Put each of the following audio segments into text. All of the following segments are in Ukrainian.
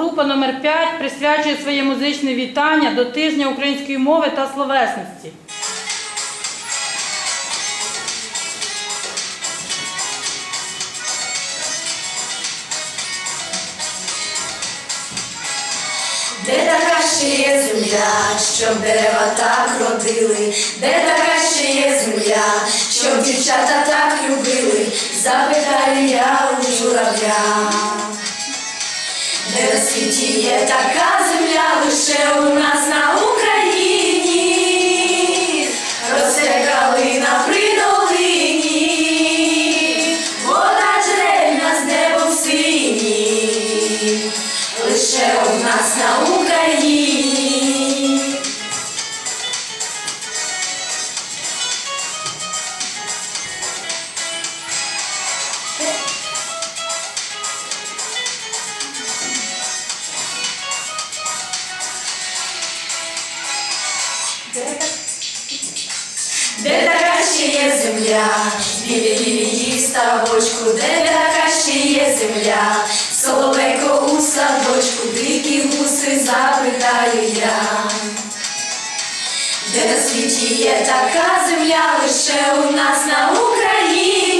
група номер 5 присвячує своє музичне вітання до тижня української мови та словесності. Де така ще є земля, щоб дерева так родили, де така ще є земля, щоб дівчата так любили, запитаю я у журавля. Де світі є така земля, лише у нас на Україні, росте калина при долині, вода джерельна з небом синій, лише у нас на Україні. Де така ще є земля, білі лілії в ставочку, де така ще є земля, соловейко у садочку, дикі гуси запитаю я. Де на світі є така земля, лише у нас на Україні,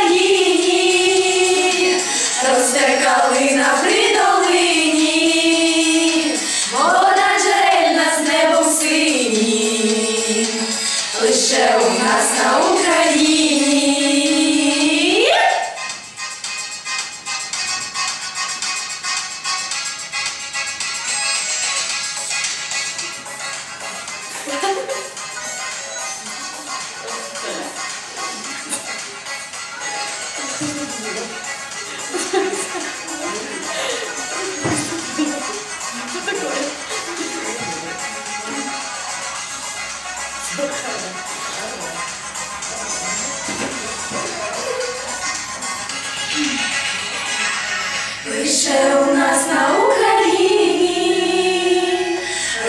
Лише у нас на Україні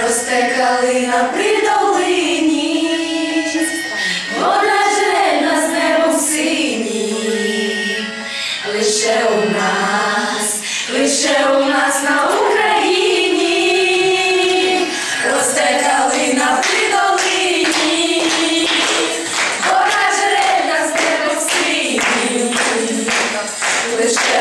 росте калина при у нас, лише у нас на Україні, росте калина в долині, вона з нас де сині, лише.